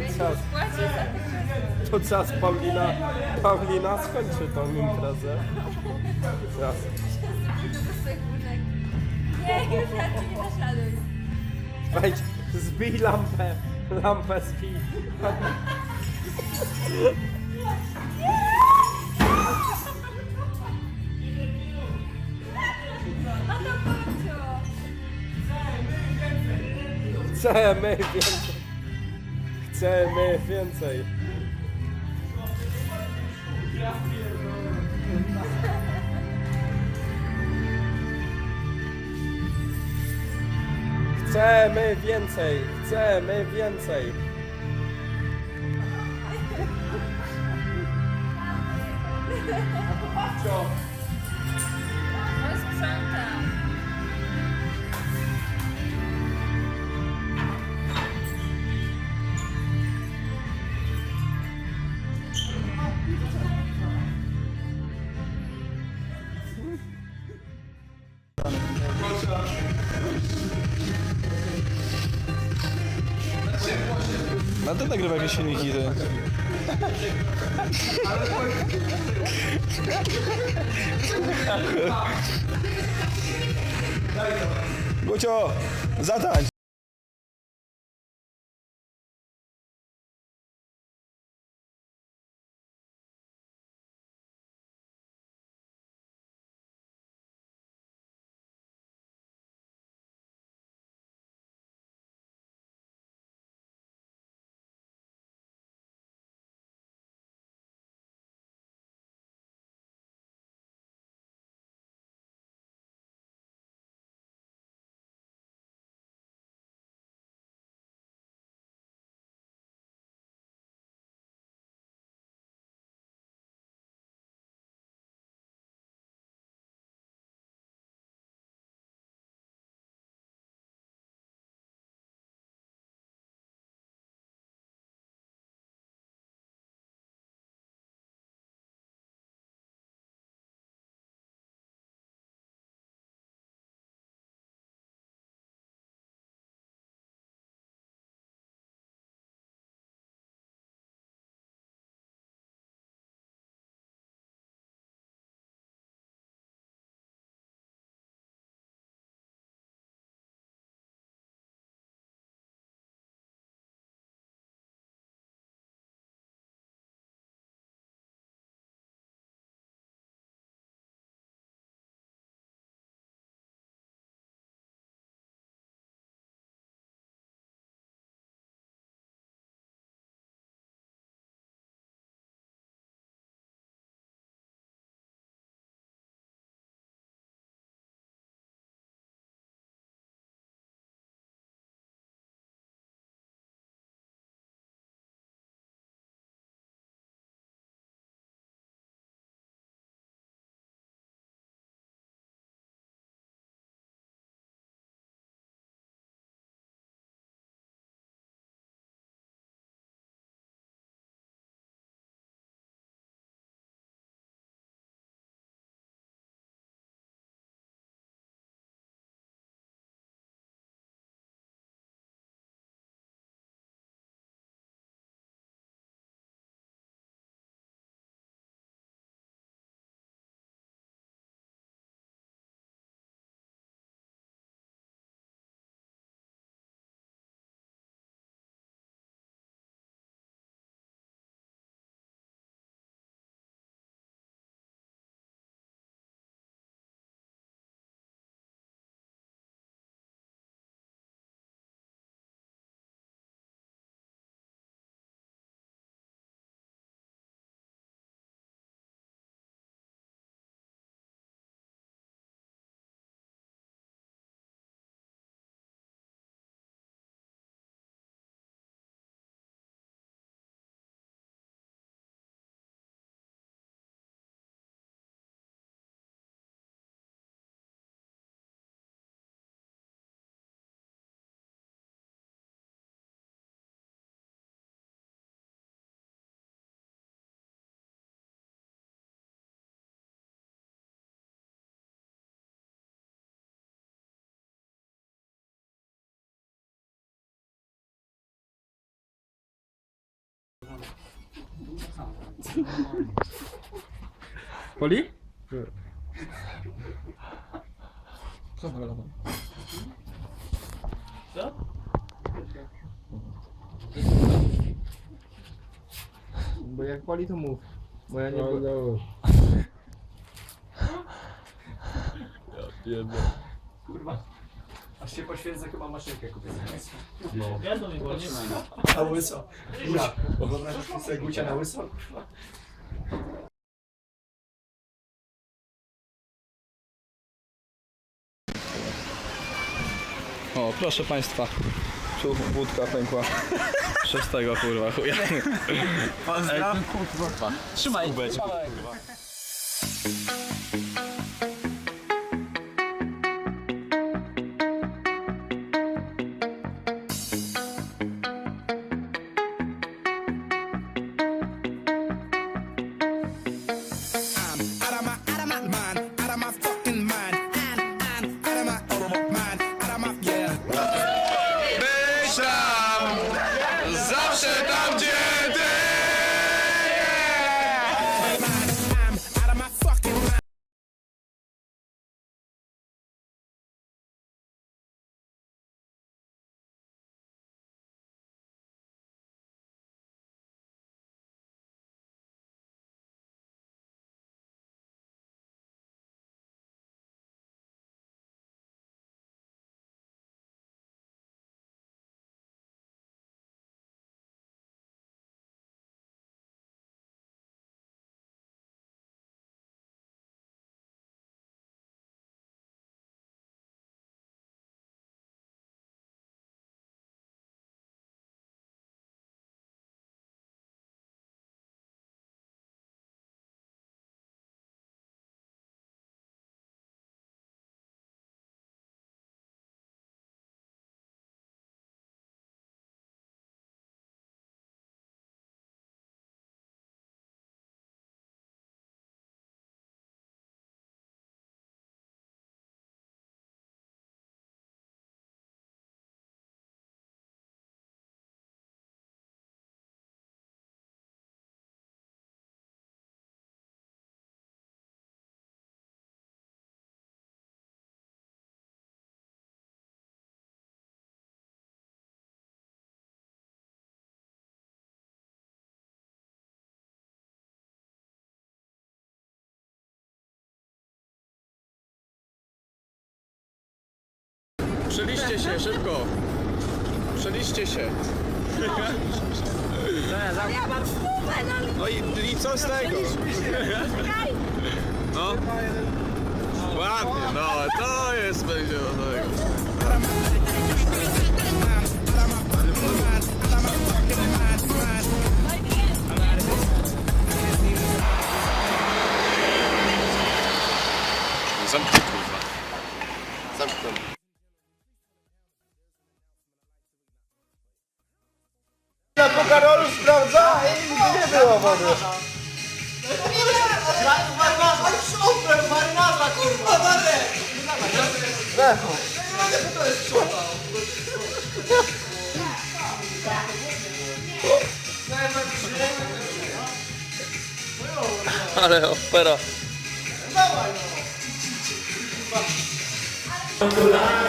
To czas, to czas Paulina, Paulina skończy tą imprezę. Czas. Nie, już raczej nie naszladuj. Wejdź, zbij lampę, lampę zbij. Chcemy więcej. Chcemy więcej. Chcemy więcej, chcemy więcej. No No to nagrywaj jakieś filmiki, ty. Gucio, zatańcz. Poli? Bo jak pali to mów. Bo ja nie No, byłem. no. Aż się poświęcę, chyba maszynkę kupię. Wiadomo, bo nie ma. A łyso. Gucia. Wyobrażasz sobie Gucia na łyso? O, proszę państwa. Tu budka pękła. Przez tego kurwa chuja. Trzymaj. out Przeliście się, szybko. Przeliście się. Ja mam stówę na No i, i co z tego? No. Ładnie, no to jest będzie do tego. Zamknij. Ale opera.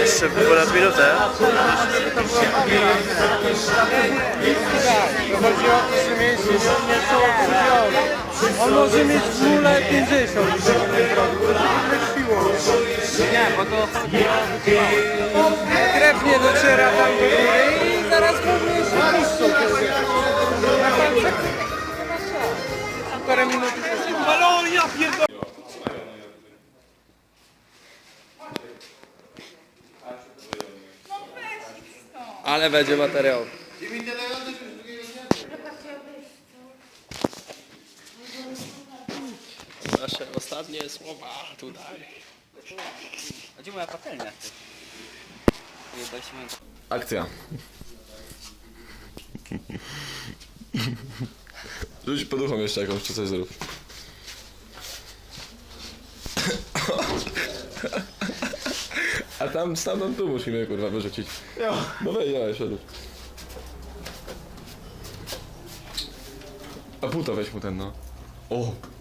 Jeszcze ponad minutę. Chodzi o to, że mieć nie są odkupione. On może mieć w nule 50. Siłą. Nie, bo to krew nie dociera tam do góry i zaraz pewnie się puszczą. Jak pan czeka, nie ma szans. Półtorej minuty jest Ale ja pierdolę! Ale będzie materiał. Ostatnie słowa tutaj. A gdzie moja patelnia? Jebaliśmy Akcja. Rzuć poduchą jeszcze jakąś, czy coś zrób. A tam, stamtąd tu musimy kurwa wyrzucić. No weź, dawaj, szedł. A puta weź mu ten, no. O!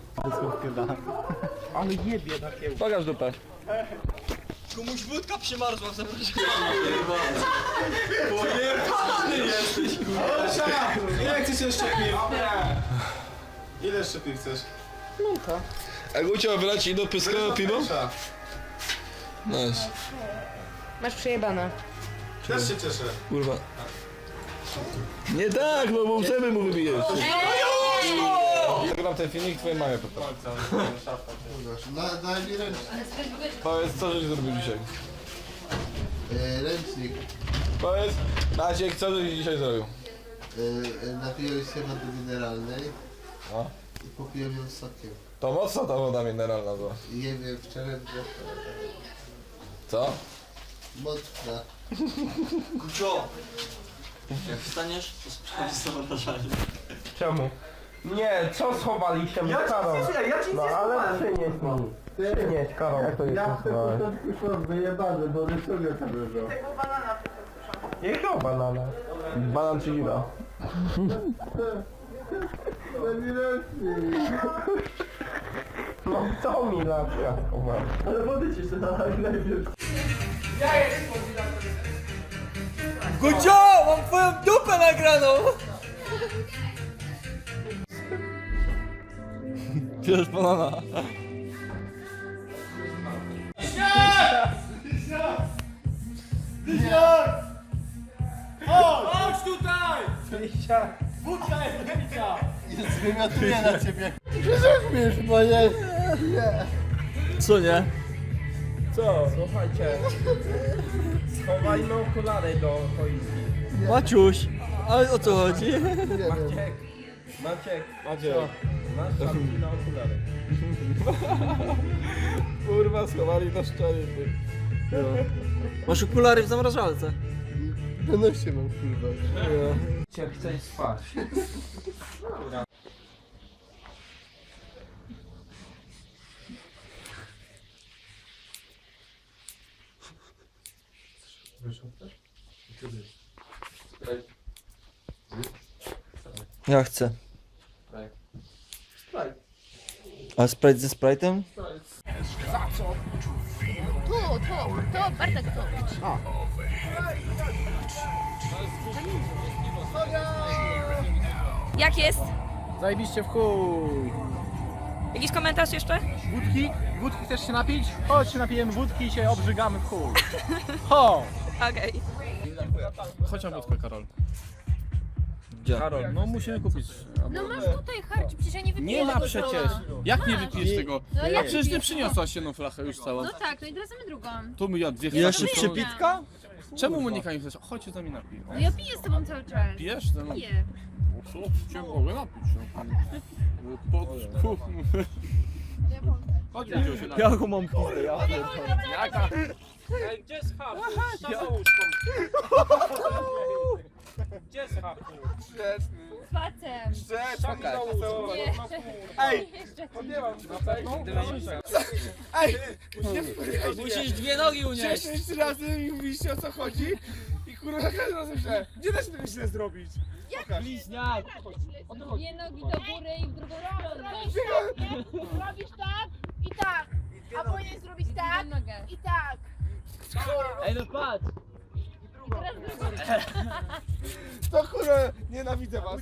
Ale jebie takie. Pokaż dupę. Komuś wódka przymarzła w zaproszeniu. Ile chcesz jeszcze piw? Ile jeszcze piw chcesz? A Gucio, wyleci do pyskowego piwo? Nice. Masz przejebane. Też się cieszę. Kurwa. Nie tak, no bo zęby mu wybijesz. Nagram ten filmik twojej mamie po prostu. Na, daj mi ręcznik. Powiedz, co żeś zrobił dzisiaj? E, ręcznik. Powiedz, Maciek, co żeś dzisiaj zrobił? E, e, napiłem się wody mineralnej. O. I popiłem ją sokiem. To mocno ta woda mineralna była. I nie wiem, wczoraj było Co? mocna. Kucio! Jak wstaniesz, to sprawdź zamrażalnie. Czemu? Nie, co schowaliście mi? Karol. No ale przynieś mi. Przynieś, Karol. Jak to jest Ja w tym początku szłam wyjebany, bo rysunek tam leżał. Jakiego banana? Banan czy dziura? Daj mi ręcznik. No co mi latka? Ale wody ci się nalaj najpierw. Gucio! Mam twoją dupę nagraną! Bierz banana. Wymiotuję na ciebie. Przeżyłeś, bo nie. Co nie? Co? Słuchajcie. Schowajmy okulary do choinki. Maciuś! Ale o co chodzi? Maciek. Maciek. Maciek. Masz szafki na okulary. Kurwa, schowali na szczelie. Masz okulary w zamrażalce. No się mam kurwa. Cię chcesz spać. Ja chcę. A Sprite ze Sprite'em? Tu, tu, tu, Bartek, tu. Jak jest? Zajebiście w chuj. Jakiś komentarz jeszcze? Wódki? Wódki chcesz się napić? Chodź się napijemy wódki i się obrzygamy w chuj. Ho! Okej. Chodź na wódkę, Karol. Gdzie? Karol, no musimy kupić. No masz tutaj harcz, przecież ja nie wypiję Nie ma tego przecież. sama. Jak nie wypijesz tego? No A jak przecież ty wypiję? przyniosłaś jedną flachę już całą. No tak, no i teraz mamy drugą. Tu my ja dwie Jeszcze flachy. przypitka? Czemu Monika nie chcesz? Chodź się z nami napij. No ja piję z tobą cały czas. Pijesz? No, Piję. co? Cię mogę napić. No. Po, ku- Chodź, Gucio, się napij. Jaką mam pizdę? Ja Jaka? Z facem. Nie. Ej! Jeszcze ci. Musisz dwie nogi unieść. Sześć razy mi mówiliście o co chodzi i kurwa za każdym razem źle. Nie da się tego źle zrobić. Bliźniak. Dwie nogi do góry i w drugą stronę. Robisz tak i tak. A powinieneś zrobić tak nogę. i tak. Ej no patrz. To kurwa nienawidzę was.